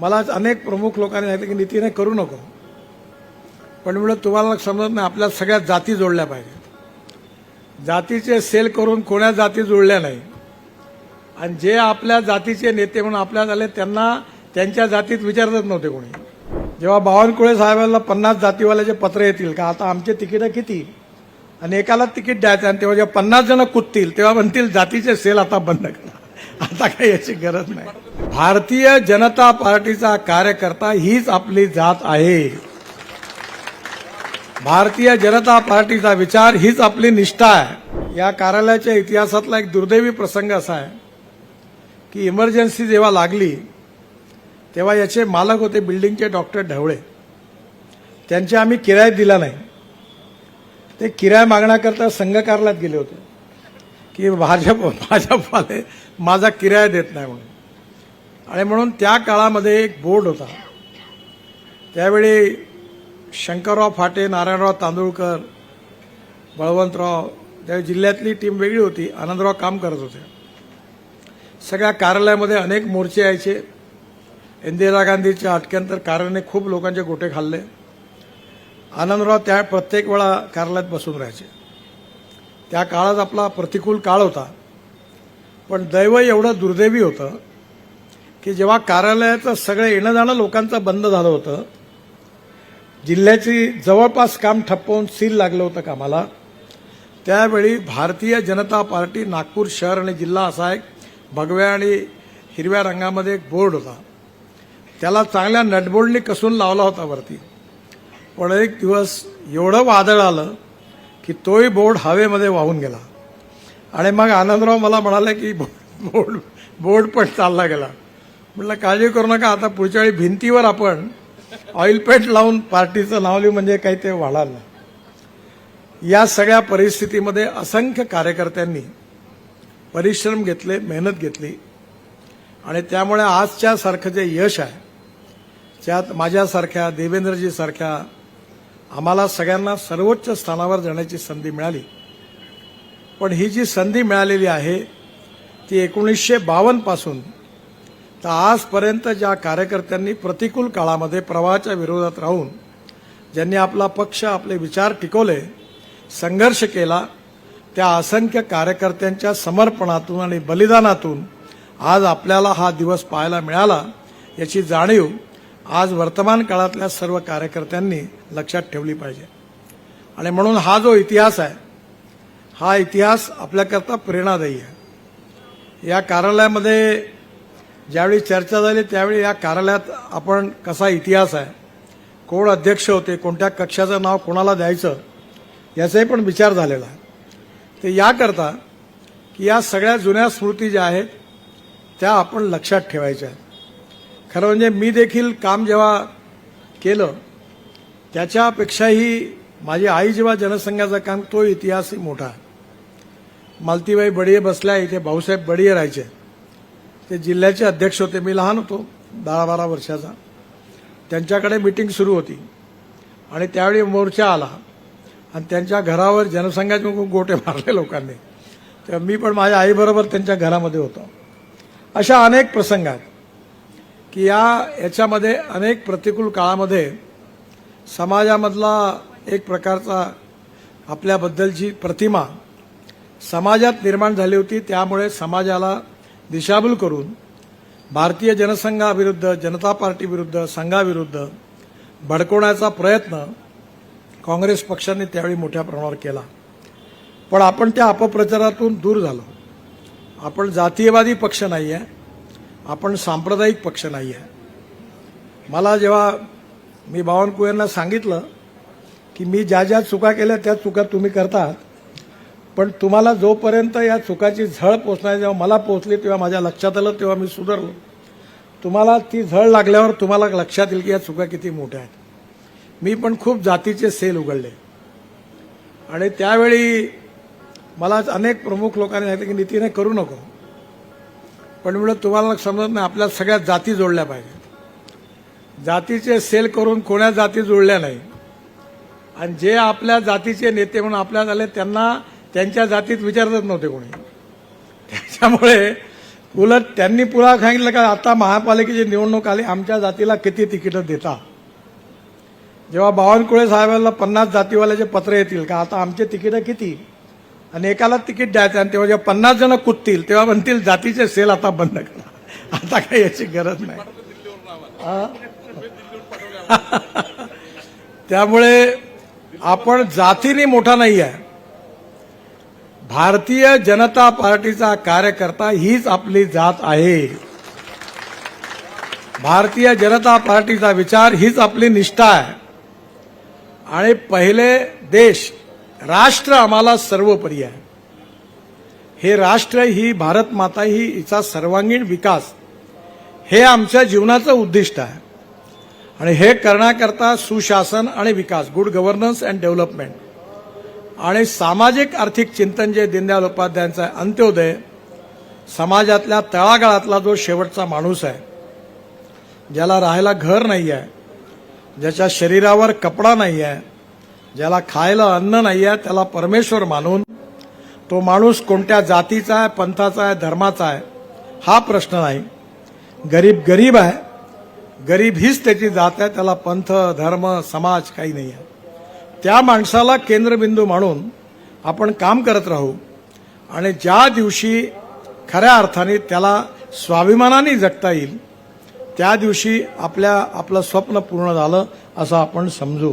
मला अनेक प्रमुख लोकांनी सांगितलं की नितीने करू नको. पण म्हणलं तुम्हाला समजत नाही आपल्या सगळ्या जाती जोडल्या पाहिजेत. जातीचे सेल करून कोण्या जाती जोडल्या नाही. आणि जे आपल्या जातीचे नेते म्हणून आपल्या झाले त्यांना त्यांच्या जातीत विचारतच नव्हते कोणी. जेव्हा बावनकुळे साहेबांना पन्नास जातीवाल्याचे पत्र येतील का आता आमचे तिकीट किती? आणि एकाला तिकीट द्यायचं आणि तेव्हा जेव्हा पन्नास जण कुदतील तेव्हा म्हणतील जातीचे सेल आता बंद करा. आता काही याची गरज नाही. भारतीय जनता पार्टीचा कार्यकर्ता हीच आपली जात आहे. भारतीय जनता पार्टीचा विचार हीच आपली निष्ठा आहे. या कार्यालयाच्या इतिहासातला एक दुर्दैवी प्रसंग असा आहे की इमर्जन्सी जेव्हा लागली तेव्हा याचे मालक होते बिल्डिंगचे डॉक्टर ढवळे. त्यांचे आम्ही किरायात दिला नाही. ते किराया मागण्याकरता संघ कार्यालयात गेले होते. की भाजप भाजपवाले माझा किराया देत नाही म्हणून. आणि म्हणून त्या काळामध्ये एक बोर्ड होता. त्यावेळी शंकरराव फाटे नारायणराव तांदूळकर बळवंतराव त्या जिल्ह्यातली टीम वेगळी होती. आनंदराव काम करत होते. सगळ्या कार्यालयामध्ये अनेक मोर्चे यायचे. इंदिरा गांधीच्या अटक्यांतर कार्याने खूप लोकांचे गोटे खाल्ले. आनंदराव त्या प्रत्येक वेळा कार्यालयात बसून राहायचे. त्या काळात आपला प्रतिकूल काळ होता. पण दैव एवढं दुर्दैवी होतं की जेव्हा कार्यालयाचं सगळं येणं जाणं लोकांचं बंद झालं होतं जिल्ह्याची जवळपास काम ठप्पवून सील लागलं होतं कामाला त्यावेळी भारतीय जनता पार्टी नागपूर शहर आणि जिल्हा असा एक भगव्या आणि हिरव्या रंगामध्ये एक बोर्ड होता. त्याला चांगल्या नटबोर्डने कसून लावला होता वरती. पण एक दिवस एवढं वादळ आलं की तोही बोर्ड हवेमध्ये वाहून गेला. आणि मग आनंदराव मला म्हणाले की बोर्ड बोर्ड पण चालला गेला. म्हटलं काळजी करू नका आता पुढच्या वेळी भिंतीवर आपण ऑइल पेंट लावून पार्टीचं नाव लिहू म्हणजे काही ते वाढाल नाही. या सगळ्या परिस्थितीमध्ये असंख्य कार्यकर्त्यांनी परिश्रम घेतले मेहनत घेतली. आणि त्यामुळे आजच्या सारखं जे यश आहे त्यात माझ्यासारख्या देवेंद्रजी सारख्या आम्हाला सगळ्यांना सर्वोच्च स्थानावर जाण्याची संधी मिळाली. पण ही जी संधी मिळालेली आहे ती एकोणीसशे बावन्नपासून तर आजपर्यंत ज्या कार्यकर्त्यांनी प्रतिकूल काळामध्ये प्रवाहाच्या विरोधात राहून ज्यांनी आपला पक्ष आपले विचार टिकवले संघर्ष केला त्या असंख्य कार्यकर्त्यांच्या समर्पणातून आणि बलिदानातून आज आपल्याला हा दिवस पाहायला मिळाला याची जाणीव आज वर्तमान काळातल्या सर्व कार्यकर्त्यांनी लक्षात ठेवली पाहिजे. आणि म्हणून हा जो इतिहास आहे हा इतिहास आपल्याकरता प्रेरणादायी आहे. या कार्यालयामध्ये ज्यावेळी चर्चा झाली त्यावेळी या कार्यालयात आपण कसा इतिहास आहे कोण अध्यक्ष होते कोणत्या कक्षाचं नाव कोणाला द्यायचं याचाही पण विचार झालेला आहे. ते याकरता की या सगळ्या जुन्या स्मृती ज्या आहेत त्या आपण लक्षात ठेवायच्या आहेत. खरं म्हणजे मी देखील काम जेव्हा केलं त्याच्यापेक्षाही माझी आई जेव्हा जनसंघाचं काम तो इतिहासही मोठा आहे. मालतीबाई बडिये बसल्या इथे भाऊसाहेब बडिये राहायचे. ते जिल्ह्याचे अध्यक्ष होते. मी लहान होतो दहा बारा वर्षाचा. त्यांच्याकडे मिटिंग सुरू होती. आणि त्यावेळी मोर्चा आला. आणि त्यांच्या घरावर जनसंघाचे गोटे मारले लोकांनी. तेव्हा मी पण माझ्या आईबरोबर त्यांच्या घरामध्ये होतो. अशा अनेक प्रसंग आहेत. की या याच्यामध्ये अनेक प्रतिकूल काळामध्ये समाजामधला एक प्रकारचा आपल्याबद्दलची प्रतिमा समाजात निर्माण झाली होती त्यामुळे समाजाला दिशाभूल करून भारतीय जनसंघाविरुद्ध जनता पार्टीविरुद्ध संघाविरुद्ध भडकवण्याचा प्रयत्न काँग्रेस पक्षाने त्यावेळी मोठ्या प्रमाणावर केला. पण आपण त्या अपप्रचारातून दूर झालो. आपण जातीयवादी पक्ष नाही आहे आपण सांप्रदायिक पक्ष नाही आहे मला जेव्हा मी बावनकुळेंना सांगितलं की मी ज्या ज्या चुका केल्या त्या चुका तुम्ही करतात पण तुम्हाला जोपर्यंत या चुकाची झळ पोचणार जेव्हा मला पोचली तेव्हा माझ्या लक्षात आलं तेव्हा मी सुधारलो. तुम्हाला ती झळ लागल्यावर तुम्हाला लक्षात येईल की या चुका किती मोठ्या आहेत. मी पण खूप जातीचे सेल उघडले. आणि त्यावेळी मला अनेक प्रमुख लोकांनी सांगितलं की नितीने करू नको. पण म्हणून तुम्हाला समजत नाही आपल्या सगळ्या जाती जोडल्या पाहिजेत. जातीचे सेल करून कोण्या जाती जोडल्या नाही. आणि जे आपल्या जातीचे नेते म्हणून आपल्या झाले त्यांना त्यांच्या जातीत विचारतच नव्हते कोणी. त्याच्यामुळे उलट त्यांनी पुरा सांगितलं का आता महापालिकेची निवडणूक आली आमच्या जातीला किती तिकीटं देता? जेव्हा बावनकुळे साहेबांना पन्नास जातीवाल्याचे पत्र येतील का आता आमचे तिकीटं किती? आणि एकाला तिकीट द्यायचं आणि तेव्हा जेव्हा पन्नास जण कुदतील तेव्हा म्हणतील जातीचे सेल आता बंद करा. आता काही याची गरज नाही. त्यामुळे आपण जातीने मोठा नाही आहे भारतीय जनता पार्टीचा कार्यकर्ता हीच आपली जात आहे. भारतीय जनता पार्टीचा विचार हीच आपली निष्ठा आहे. आणि पहिले देश राष्ट्र आम्हाला सर्वोपरी आहे. हे राष्ट्र ही भारत माता ही हिचा सर्वांगीण विकास. हे आमच्या जीवनाचं उद्दिष्ट आहे. आणि हे करण्याकरता सुशासन आणि विकास गुड गव्हर्नन्स अँड डेव्हलपमेंट आणि सामाजिक आर्थिक चिंतन जे दीनदयाल उपाध्यायांचा आहे अंत्योदय समाजातल्या तळागाळातला जो शेवटचा माणूस आहे ज्याला राहायला घर नाही आहे ज्याच्या शरीरावर कपडा नाही आहे ज्याला खायला अन्न नाही आहे त्याला परमेश्वर मानून तो माणूस कोणत्या जातीचा आहे पंथाचा आहे धर्माचा आहे हा प्रश्न नाही. गरीब गरीब आहे. गरीब हीच त्याची जात आहे त्याला पंथ धर्म समाज काही नाही आहे त्या माणसाला केंद्रबिंदू मानून आपण काम करत राहू. आणि ज्या दिवशी खऱ्या अर्थाने त्याला स्वाभिमानाने जगता येईल त्या दिवशी आपल्या आपलं स्वप्न पूर्ण झालं असं आपण समजू.